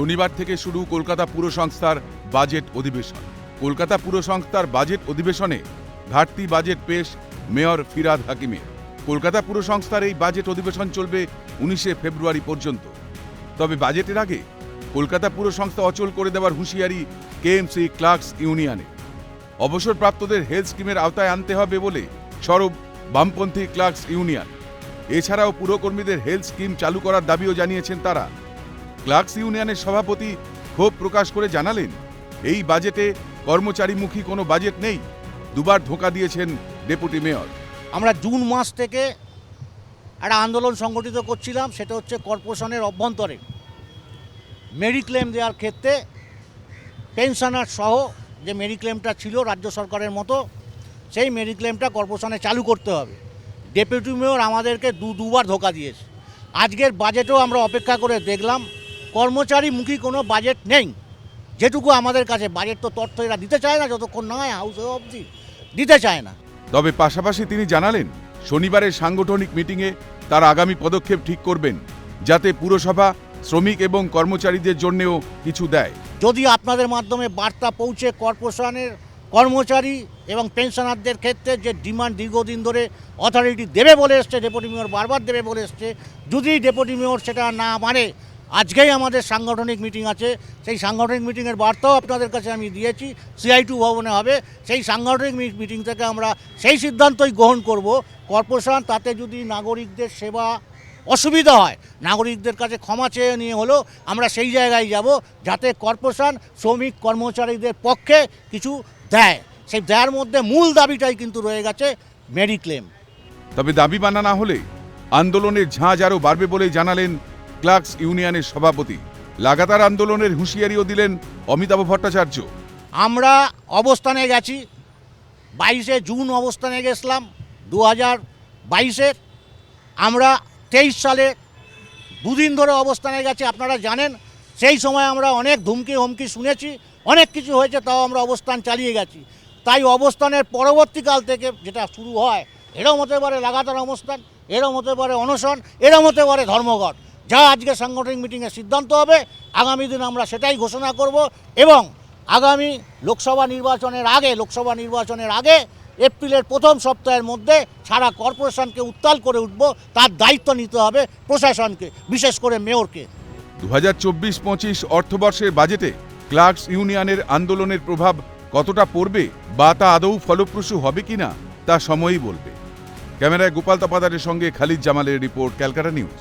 শনিবার থেকে শুরু কলকাতা পুরসংস্থার বাজেট অধিবেশন। কলকাতা পুরসংস্থার বাজেট অধিবেশনে ঘাটতি বাজেট পেশ মেয়র ফিরাদ হাকিমের কলকাতা পুরসংস্থার এই বাজেট অধিবেশন চলবে উনিশে ফেব্রুয়ারি পর্যন্ত। তবে বাজেটের আগে কলকাতা পুরসংস্থা অচল করে দেওয়ার হুঁশিয়ারি কেএমসি ক্লার্কস ইউনিয়নে। অবসরপ্রাপ্তদের হেলথ স্কিমের আওতায় আনতে হবে বলে সরব বামপন্থী ক্লার্কস ইউনিয়ন। এছাড়াও পুরকর্মীদের হেলথ স্কিম চালু করার দাবিও জানিয়েছেন তারা। ক্লার্কস ইউনিয়নের সভাপতি ক্ষোভ প্রকাশ করে জানালেন, এই বাজেটে কর্মচারীমুখী কোনো বাজেট নেই, দুবার ধোঁকা দিয়েছেন ডেপুটি মেয়র। আমরা জুন মাস থেকে একটা আন্দোলন সংগঠিত করছিলাম, সেটা হচ্ছে কর্পোরেশনের অভ্যন্তরে। মেডিক্লেম দেওয়ার ক্ষেত্রে পেনশনার সহ যে মেডিক্লেমটা ছিল রাজ্য সরকারের মতো, সেই মেডিক্লেমটা কর্পোরেশনে চালু করতে হবে। ডেপুটি মেয়র আমাদেরকে দু দুবার ধোকা দিয়েছে। আজকের বাজেটেও আমরা অপেক্ষা করে দেখলাম কর্মচারীমুখী কোনো বাজেট নেই। যেটুকু আমাদের কাছে বাজেট তো তথ্য এরা দিতে চায় না যতক্ষণ না হয় হাউসে অবধি দিতে চায় না। তবে পাশাপাশি তিনি জানালেন শনিবারের সাংগঠনিক মিটিংয়ে তার আগামী পদক্ষেপ ঠিক করবেন যাতে পুরসভা শ্রমিক এবং কর্মচারীদের জন্যেও কিছু দেয়। যদি আপনাদের মাধ্যমে বার্তা পৌঁছে কর্পোরেশনের কর্মচারী এবং পেনশনারদের ক্ষেত্রে যে ডিমান্ড দীর্ঘদিন ধরে অথরিটি দেবে বলে এসছে ডেপুটি মেয়র বারবার দেবে বলে এসছে যদি ডেপুটি মেয়র সেটা না মানে আজকেই আমাদের সাংগঠনিক মিটিং আছে। সেই সাংগঠনিক মিটিংয়ের বার্তাও আপনাদের কাছে আমি দিয়েছি। সিআই টু ভবনে হবে। সেই সাংগঠনিক মিটিং থেকে আমরা সেই সিদ্ধান্তই গ্রহণ করব। কর্পোরেশন, তাতে যদি নাগরিকদের সেবা অসুবিধা হয়, নাগরিকদের কাছে ক্ষমা চেয়ে নিয়ে হলো, আমরা সেই জায়গায় যাব যাতে কর্পোরেশন শ্রমিক কর্মচারীদের পক্ষে কিছু দেয়। সেই দেওয়ার মধ্যে মূল দাবিটাই কিন্তু রয়ে গেছে মেডিক্লেম। তবে দাবি মানা না হলে আন্দোলনের ঝাঁজ আরও বাড়বে বলে জানালেন ক্লার্কস ইউনিয়নের সভাপতি। লাগাতার আন্দোলনের হুঁশিয়ারিও দিলেন অমিতাভ ভট্টাচার্য। আমরা অবস্থানে গেছি, বাইশে জুন অবস্থানে গেছিলাম দু হাজার বাইশের। আমরা তেইশ সালে দুদিন ধরে অবস্থানে গেছি, আপনারা জানেন, সেই সময় আমরা অনেক ধুমকি হুমকি শুনেছি, অনেক কিছু হয়েছে, তাও আমরা অবস্থান চালিয়ে গেছি। তাই অবস্থানের পরবর্তীকাল থেকে যেটা শুরু হয়, এরম হতে পারে লাগাতার অবস্থান, এরম হতে পারে অনশন, এরম হতে পারে ধর্মঘট। যা আজকে সাংগঠনিক মিটিংয়ে সিদ্ধান্ত হবে, আগামী দিন আমরা সেটাই ঘোষণা করব এবং আগামী লোকসভা নির্বাচনের আগে, লোকসভা নির্বাচনের আগে এপ্রিলের প্রথম সপ্তাহের মধ্যে সারা কর্পোরেশনকে উত্তাল করে উঠব, তার দায়িত্ব নিতে হবে প্রশাসনকে, বিশেষ করে মেয়রকে। দু হাজার চব্বিশ পঁচিশ অর্থবর্ষের বাজেটে ক্লার্কস ইউনিয়নের আন্দোলনের প্রভাব কতটা পড়বে বা তা আদৌ ফলপ্রসূ হবে কিনা, তা সময়ই বলবে। ক্যামেরায় গোপাল তাপাদারের সঙ্গে খালিদ জামালের রিপোর্ট, ক্যালকাটা নিউজ।